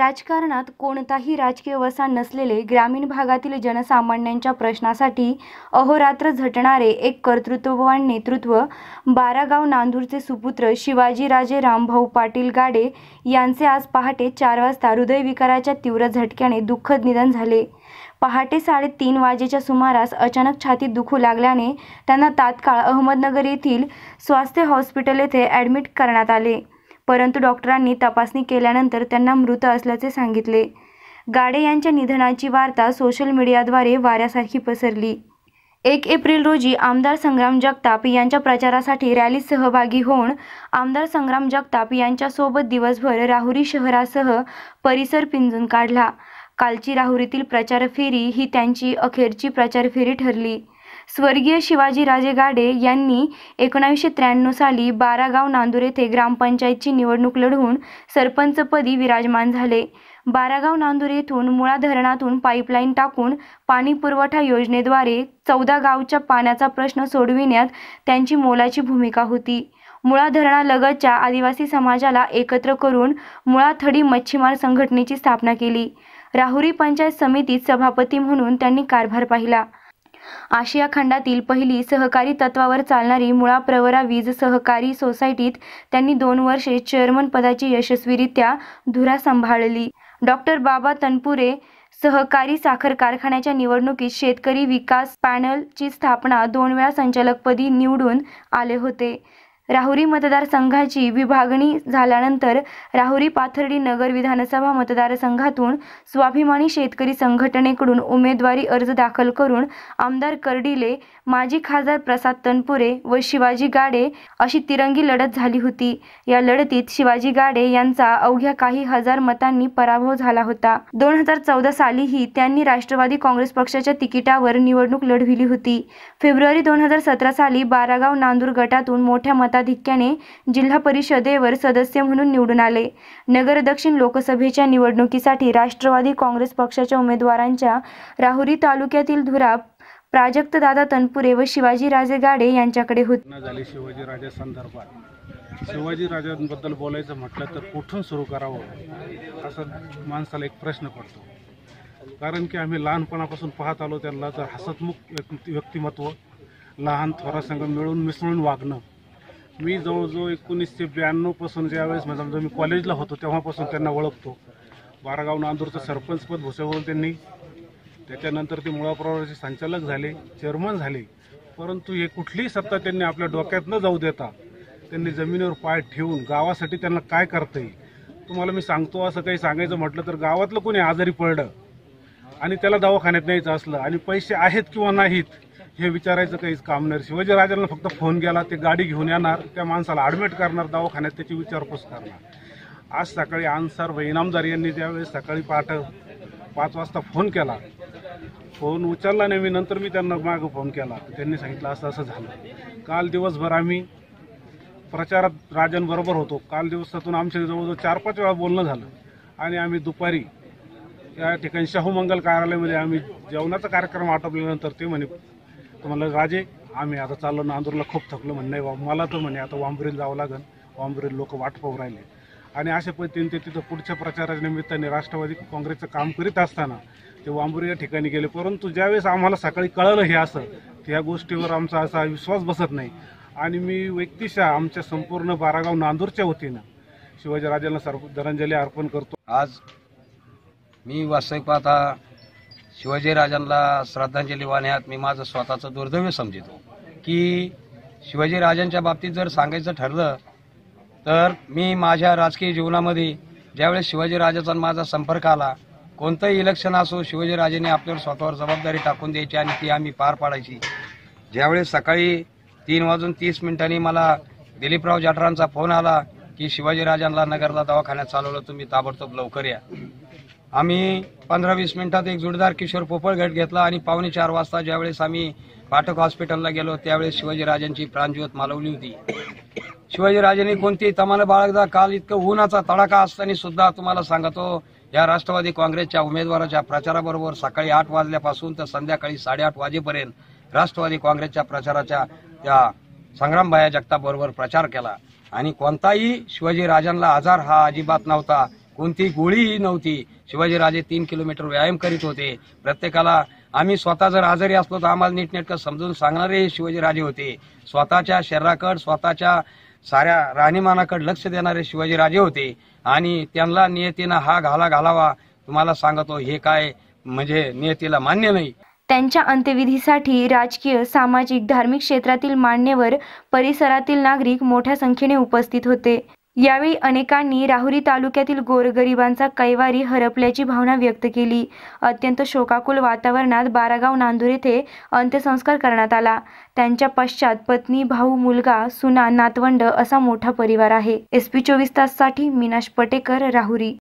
राजकारणात कोणताही राजकीय वसा नसलेले ग्रामीण भागातील जनसामान्यांच्या प्रश्नासाठी अहोरात्र झटणारे एक कर्तृत्ववान नेतृत्व बारागाव नांदूरचे सुपुत्र शिवाजीराजे रामभाऊ पाटील गाडे यांचे आज पहाटे चार वाजता हृदयविकाराच्या तीव्र झटक्याने दुःखद निधन झाले. पहाटे साडेतीन वाजेच्या सुमारास अचानक छातीत दुखू लागल्याने त्यांना तात्काळ अहमदनगर येथील स्वास्थ्य हॉस्पिटल येथे ॲडमिट करण्यात आले. परंतु डॉक्टरांनी तपासणी केल्यानंतर त्यांना मृत असल्याचे सांगितले. गाडे यांच्या निधनाची वार्ता सोशल मीडियाद्वारे वाऱ्यासारखी पसरली. एक एप्रिल रोजी आमदार संग्राम जगताप यांच्या प्रचारासाठी रॅलीत सहभागी होऊन आमदार संग्राम जगताप यांच्यासोबत दिवसभर राहुरी शहरासह परिसर पिंजून काढला. कालची राहुरीतील प्रचार फेरी ही त्यांची अखेरची प्रचार फेरी ठरली. स्वर्गीय शिवाजीराजे गाडे यांनी एकोणावीसशे त्र्याण्णव साली बारागाव नांदूर येथे ग्रामपंचायतची निवडणूक लढवून सरपंचपदी विराजमान झाले. बारागाव नांदूर येथून मुळा धरणातून पाईपलाईन टाकून पाणी पुरवठा योजनेद्वारे चौदा गावच्या पाण्याचा प्रश्न सोडविण्यात त्यांची मोलाची भूमिका होती. मुळा धरणालगतच्या आदिवासी समाजाला एकत्र करून मुळाथडी मच्छीमार संघटनेची स्थापना केली. राहुरी पंचायत समितीत सभापती म्हणून त्यांनी कारभार पाहिला. आशिया खंडातील पहिली सहकारी तत्वावर चालणारी मुळा प्रवरा वीज सहकारी सोसायटीत त्यांनी दोन वर्षे चेअरमन पदाची यशस्वीरित्या धुरा सांभाळली. डॉक्टर बाबा तनपुरे सहकारी साखर कारखान्याच्या निवडणुकीत शेतकरी विकास पॅनलची स्थापना दोन वेळा संचालकपदी निवडून आले होते. राहुरी मतदारसंघाची विभागणी झाल्यानंतर राहुरी पाथर्डी नगर विधानसभा मतदारसंघातून स्वाभिमानी शेतकरी संघटनेकडून उमेदवारी अर्ज दाखल करून आमदार कर्डिले माजी खासदार प्रसाद तनपुरे व शिवाजी गाडे अशी तिरंगी लढत झाली होती. या लढतीत शिवाजी गाडे यांचा अवघ्या काही हजार मतांनी पराभव झाला होता. दोन हजार चौदा सालीही त्यांनी राष्ट्रवादी काँग्रेस पक्षाच्या तिकिटावर निवडणूक लढविली होती. फेब्रुवारी दोन हजार सतरा साली बारागाव नांदूर गटातून मोठ्या मताधिक्याने जिल्हा परिषदेवर सदस्य म्हणून निवडून आले. नगर दक्षिण लोकसभेच्या निवडणुकीसाठी राष्ट्रवादी काँग्रेस पक्षाच्या उमेदवारांच्या राहुरी तालुक्यातील धुरा प्राजक्तदादा तनपुरे व शिवाजीराजे गाडे यांच्याकडे होते. घटना शिवाजीराजा संदर्भात. शिवाजीराजांबद्दल बोलायचं म्हटलं तर कुठून सुरू करावं? असं माणसाला एक प्रश्न पडतो. कारण की आम्ही लहानपणापासून पाहत आलो त्यांना तर हसतमुख व्यक्तिमत्व लहान थोरासंग मिळून मिसळून वागणं मी जवळजवळ एकोणीसशे ब्याण्णवपासून ज्यावेळेस म्हणजे मी कॉलेजला होतो तेव्हापासून त्यांना ओळखतो. बारागाव नांदूरचं सरपंचपद भुसावळ त्यांनी. त्याच्यानंतर ते मुळाप्रवाराचे संचालक झाले चेअरमन झाले. परंतु हे कुठलीही सत्ता त्यांनी आपल्या डोक्यात न जाऊ देता त्यांनी जमिनीवर पाय ठेवून गावासाठी त्यांना काय करता येईल तुम्हाला मी सांगतो असं काही सांगायचं म्हटलं तर गावातलं कोणी आजारी पडलं आणि त्याला दवाखान्यात न्यायचं असलं आणि पैसे आहेत किंवा नाहीत हे विचारायचं काहीच काम नाही. शिवाजीराजांना फक्त फोन केला ते गाडी घेऊन येणार त्या माणसाला ॲडमिट करणार दवाखान्यात त्याची विचारपूस करणार. आज सकाळी आन्सर व इनामदार यांनी ज्यावेळेस सकाळी पहाट पाच वाजता फोन केला फोन उचलला नाही मी नंतर मी त्यांना मागं फोन केला. त्यांनी सांगितलं असं असं झालं. काल दिवसभर आम्ही प्रचारात राजांबरोबर होतो. काल दिवसातून आमच्या जवळजवळ चार पाच वेळा बोलणं झालं. आणि आम्ही दुपारी या ठिकाणी शाहू मंगल कार्यालयामध्ये आम्ही जेवणाचा कार्यक्रम आटोपल्यानंतर ते म्हणे तुम्हाला राजे आम्ही आता चाललो नांदूरला खूप थकलो म्हणे. नाही बा मला तर म्हणे आता वांबरीला जावं लागेल. वांबरीला लोक वाट पाहू राहिले. आणि अशा पद्धतीने ते तिथं पुढच्या प्रचाराच्या निमित्ताने राष्ट्रवादी काँग्रेसचं काम करीत असताना ते वांबुरी या ठिकाणी गेले. परंतु ज्यावेळेस आम्हाला सकाळी कळलं हे असं त्या गोष्टीवर आमचा असा विश्वास बसत नाही. आणि मी व्यक्तिशः आमच्या संपूर्ण बारागाव नांदूरच्या वतीनं शिवाजीराजांना सर्व धनंजली अर्पण करतो. आज मी वास्तविक पाहता शिवाजीराजांना श्रद्धांजली वाहण्यात मी माझं स्वतःचं दुर्दैव समजतो. की शिवाजीराजांच्या बाबतीत जर सांगायचं ठरलं तर मी माझ्या राजकीय जीवनामध्ये ज्यावेळेस शिवाजीराजाचा माझा संपर्क आला कोणतंही इलेक्शन असो शिवाजीराजेने आपल्यावर स्वतःवर जबाबदारी टाकून द्यायची आणि ती आम्ही पार पाडायची. ज्यावेळेस सकाळी तीन वाजून तीस मिनिटांनी मला दिलीपराव जाटरांचा फोन आला की शिवाजीराजांना नगरला दवाखान्यात चालवलं तुम्ही ताबडतोब लवकर या. आम्ही पंधरा वीस मिनिटात एक जोडदार किशोर पोपळगट घेतला आणि पावणे चार वाजता ज्यावेळेस आम्ही पाठक हॉस्पिटलला गेलो त्यावेळेस शिवाजीराजांची प्राणज्योत मालवली होती. शिवाजीराजांनी कोणतीही तमाला बाळगदा काल इतकं उन्हाचा तडाखा असताना सुद्धा तुम्हाला सांगतो या राष्ट्रवादी काँग्रेसच्या उमेदवाराच्या प्रचाराबरोबर सकाळी आठ वाजल्यापासून तर संध्याकाळी साडेआठ वाजेपर्यंत राष्ट्रवादी काँग्रेसच्या प्रचाराच्या त्या संग्रामबाया जगताबरोबर प्रचार केला. आणि कोणताही शिवाजीराजांना आजार हा अजिबात नव्हता. कोणती गोळीही नव्हती. शिवाजीराजे तीन किलोमीटर व्यायाम करीत होते. प्रत्येकाला आम्ही स्वतः जर आजारी असलो तर आम्हाला नीटनेटकं समजून सांगणारे शिवाजीराजे होते. स्वतःच्या शरीराकड स्वतःच्या साऱ्या राहणीमानाकडे लक्ष देणारे शिवाजीराजे होते. आणि त्यांना नियतीनं हा घाला घालावा तुम्हाला सांगतो. हे काय म्हणजे नियतीला मान्य नाही. त्यांच्या अंत्यविधीसाठी राजकीय सामाजिक धार्मिक क्षेत्रातील मान्यवर परिसरातील नागरिक मोठ्या संख्येने उपस्थित होते. यावेळी अनेकांनी राहुरी तालुक्यातील गोरगरिबांचा कैवारी हरपल्याची भावना व्यक्त केली. अत्यंत शोकाकुल वातावरणात बारागाव नांदूर येथे अंत्यसंस्कार करण्यात आला. त्यांच्या पश्चात पत्नी भाऊ मुलगा सुना नातवंड असा मोठा परिवार आहे. एस पी चोवीस ताससाठी मीनाश पटेकर राहुरी